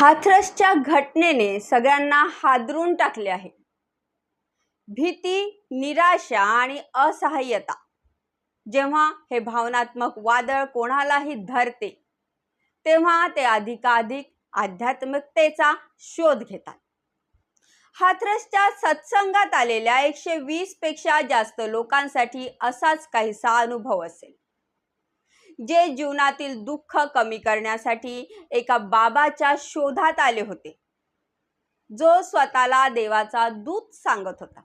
हाथरसच्या घटनेने सगळ्यांना हादरून टाकले आहे. भीती निराशा आणि असहाय्यता जेव्हा हे भावनात्मक वादळ कोणालाही धरते तेव्हा ते अधिकाधिक आध्यात्मिकतेचा शोध घेतात. हाथरसच्या सत्संगात आलेल्या एकशे वीसपेक्षा जास्त लोकांसाठी असाच काहीसा अनुभव असेल. जे जीवनातील दुःख कमी करण्यासाठी एका बाबाच्या शोधात आले होते. जो स्वतःला देवाचा दूत सांगत होता.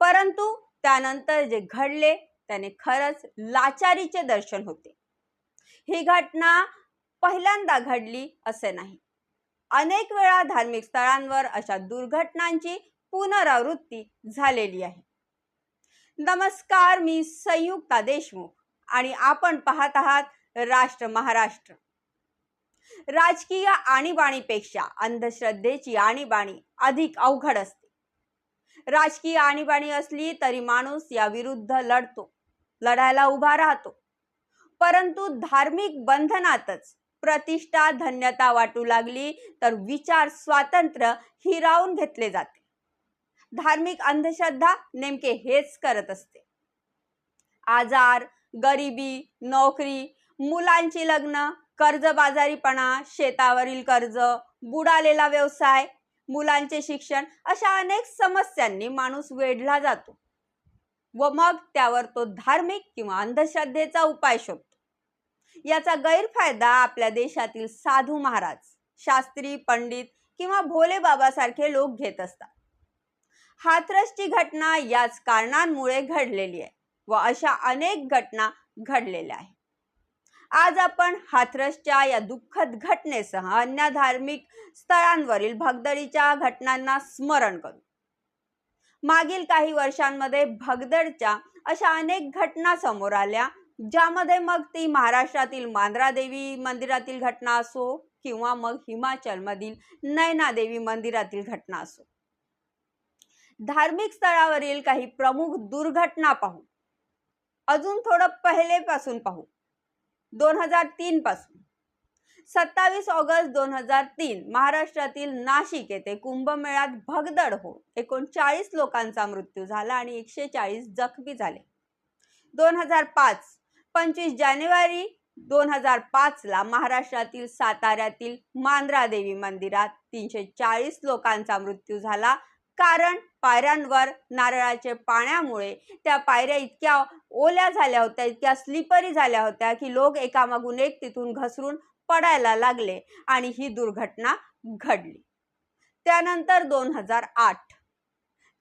परंतु त्यानंतर जे घडले त्याने खरंच लाचारीचे दर्शन होते. ही घटना पहिल्यांदा घडली असे नाही. अनेक वेळा धार्मिक स्थळांवर अशा दुर्घटनांची पुनरावृत्ती झालेली आहे. नमस्कार मी संयुक्ता देशमुख. आणि आपण पाहत आहात राष्ट्र महाराष्ट्र. राजकीय आणीबाणीपेक्षा अंधश्रद्धेची आणीबाणी अधिक अवघड असते. राजकीय आणीबाणी असली तरी माणूस या विरुद्ध लढतो लढायला उभा राहतो. परंतु धार्मिक बंधनातच प्रतिष्ठा धन्यता वाटू लागली तर विचार स्वातंत्र्य हिरावून घेतले जाते. धार्मिक अंधश्रद्धा नेमके हेच करत असते. आजार गरिबी नोकरी मुलांची लग्न कर्जबाजारीपणा शेतावरील कर्ज बुडालेला व्यवसाय मुलांचे शिक्षण अशा अनेक समस्यांनी माणूस वेढला जातो व मग त्यावर तो धार्मिक किंवा अंधश्रद्धेचा उपाय शोधतो. याचा गैरफायदा आपल्या देशातील साधू महाराज शास्त्री पंडित किंवा भोले बाबासारखे लोक घेत असतात. हाथरसची घटना याच कारणांमुळे घडलेली आहे. व अशा अनेक घटना घडलेल्या आहेत. आज आपण हाथरसच्या या दुःखद घटनेसह अन्य धार्मिक स्थळांवरील भगदडीच्या घटनांना स्मरण करू. मागील काही वर्षांमध्ये भगदडच्या अशा अनेक घटना समोर आल्या ज्यामध्ये मग ती महाराष्ट्रातील मांद्रा देवी मंदिरातील घटना असो किंवा मग हिमाचलमधील नैनादेवी मंदिरातील घटना असो. धार्मिक स्थळावरील काही प्रमुख दुर्घटना पाहू. अजून थोडं पहिलेपासून पाहू. दोन हजार तीन पासून. सत्तावीस ऑगस्ट दोन हजार तीन महाराष्ट्रातील नाशिक येथे कुंभमेळ्यात भगदड हो एकोणचाळीस लोकांचा मृत्यू झाला आणि एकशे चाळीस जखमी झाले. दोन हजार पाच पंचवीस जानेवारी दोन हजार पाचला महाराष्ट्रातील साताऱ्यातील मांद्रा देवी मंदिरात तीनशे चाळीस लोकांचा मृत्यू झाला कारण पायऱ्यांवर नारळाच्या पाण्यामुळे त्या पायऱ्या इतक्या ओल्या झाल्या होत्या इतक्या स्लिपरी झाल्या होत्या की लोक एकामागून एक तिथून घसरून पडायला लागले आणि ही दुर्घटना घडली. त्यानंतर दोन हजार आठ.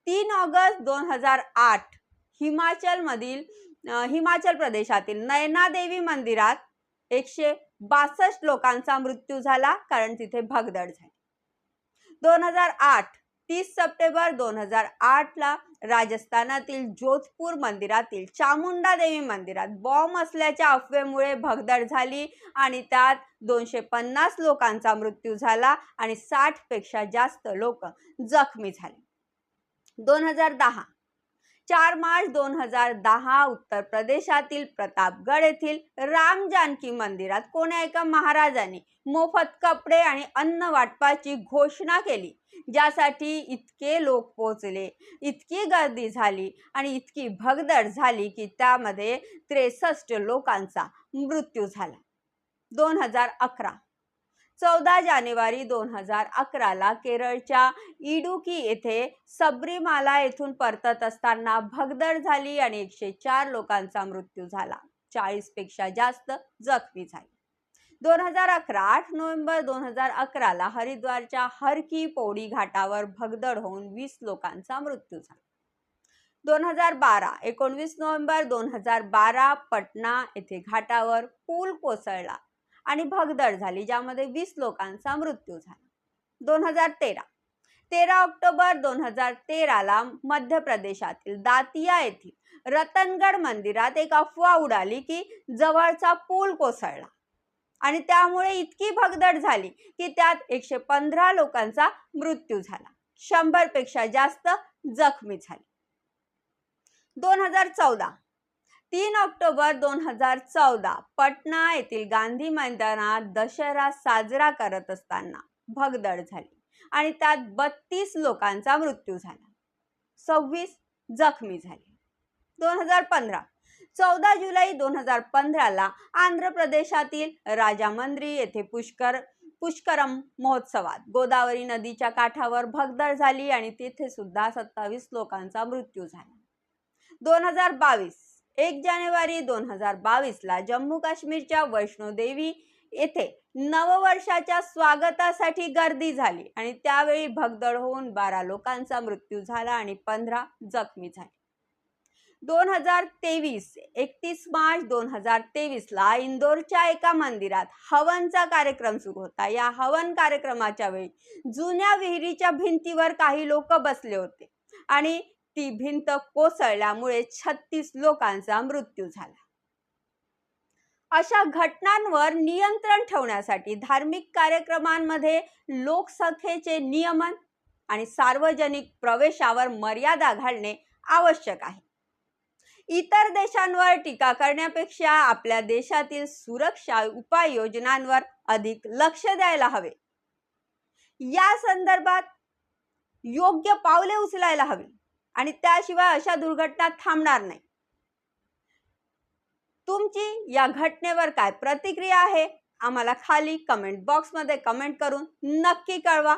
तीन ऑगस्ट दोन हजार आठ हिमाचलमधील हिमाचल प्रदेशातील नयनादेवी मंदिरात एकशे बासष्ट लोकांचा मृत्यू झाला कारण तिथे भगदड झाली. दोन हजार आठ तीस सप्टेंबर दोन हजार आठला राजस्थानातील जोधपूर मंदिरातील चामुंडा देवी मंदिरात बॉम्ब असल्याच्या अफवेमुळे भगदड झाली आणि त्यात दोनशे पन्नास लोकांचा मृत्यू झाला आणि साठपेक्षा जास्त लोक जखमी झाले. दोन हजार दहा चार मार्च दोन हजार दहा उत्तर प्रदेशातील प्रतापगड येथील राम जानकी मंदिरात कोण्या एका महाराजांनी मोफत कपडे आणि अन्न वाटपाची घोषणा केली? ज्यासाठी इतके लोक पोचले इतकी गर्दी झाली आणि इतकी भगदड झाली की त्यामध्ये त्रेसष्ट लोकांचा मृत्यू झाला. दोन हजार अकरा चौदा जानेवारी दोन हजार अकराला केरळच्या इडुकी येथे सबरीमाला येथून परतत असताना भगदड झाली आणि एकशे चार लोकांचा मृत्यू झाला. चाळीसपेक्षा जास्त जखमी झाली. दोन हजार अकरा आठ नोव्हेंबर दोन हजार अकराला हरिद्वारच्या हरकी पौडी घाटावर भगदड होऊन वीस लोकांचा मृत्यू झाला. दोन हजार बारा एकोणवीस नोव्हेंबर दोन हजार बारा पटना येथे घाटावर पूल कोसळला. आणि भगदड झाली ज्यामध्ये वीस लोकांचा मृत्यू झाला. दोन हजार तेरा. तेरा ऑक्टोबर दोन हजार तेराला मध्य प्रदेशातील दातिया येथील रतनगड मंदिरात एक अफवा उडाली की जवळचा पूल कोसळला. आणि त्यामुळे इतकी भगदड झाली की त्यात एकशे पंधरा लोकांचा मृत्यू झाला. शंभरपेक्षा जास्त जखमी झाली. दोन हजार चौदा. तीन ऑक्टोबर दोन हजार चौदा पटना येथील गांधी मैदानात दशहरा साजरा करत असताना भगदड झाली आणि त्यात बत्तीस लोकांचा मृत्यू झाला. सव्वीस जखमी झाले. दोन हजार पंधरा चौदा जुलै दोन हजार पंधराला आंध्र प्रदेशातील राजामंद्री येथे पुष्कर पुष्करम महोत्सवात गोदावरी नदीच्या काठावर भगदड झाली आणि तेथे सुद्धा सत्तावीस लोकांचा मृत्यू झाला. दोन हजार बावीस एक जानेवारी दोन हजार बावीसला जम्मू काश्मीरच्या वैष्णोदेवी येथे नववर्षाच्या स्वागतासाठी गर्दी झाली आणि त्यावेळी भगदड होऊन बारा लोकांचा मृत्यू झाला आणि पंधरा जखमी झाले. दोन हजार तेवीस एकतीस मार्च दोन हजार तेवीसला इंदोरच्या एका मंदिरात हवनचा कार्यक्रम सुरू होता. या हवन कार्यक्रमाच्या वेळी जुन्या विहिरीच्या भिंतीवर काही लोक बसले होते आणि ती भिंत कोसळल्यामुळे छत्तीस लोकांचा मृत्यू झाला. अशा घटनांवर नियंत्रण ठेवण्यासाठी धार्मिक कार्यक्रमांमध्ये लोकसंख्येचे नियमन आणि सार्वजनिक प्रवेशावर मर्यादा घालणे आवश्यक आहे. इतर देशांवर टीका करण्यापेक्षा आपल्या देशातील सुरक्षा उपाययोजनांवर अधिक लक्ष द्यायला हवे. या संदर्भात योग्य पावले उचलायला हवी. आणि त्याशिवाय अशा दुर्घटना थांबणार नाही. तुमची या घटनेवर काय प्रतिक्रिया आहे? आम्हाला खाली कमेंट बॉक्समध्ये कमेंट करून नक्की कळवा.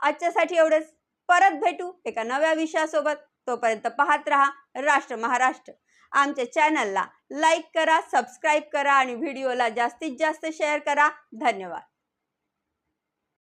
आजच्यासाठी एवढेच. परत भेटू एका नव्या विषयासोबत. तोपर्यंत पाहत रहा राष्ट्र महाराष्ट्र. आमच्या चॅनलला लाईक करा सबस्क्राईब करा आणि व्हिडिओला जास्तीत जास्त शेअर करा. धन्यवाद.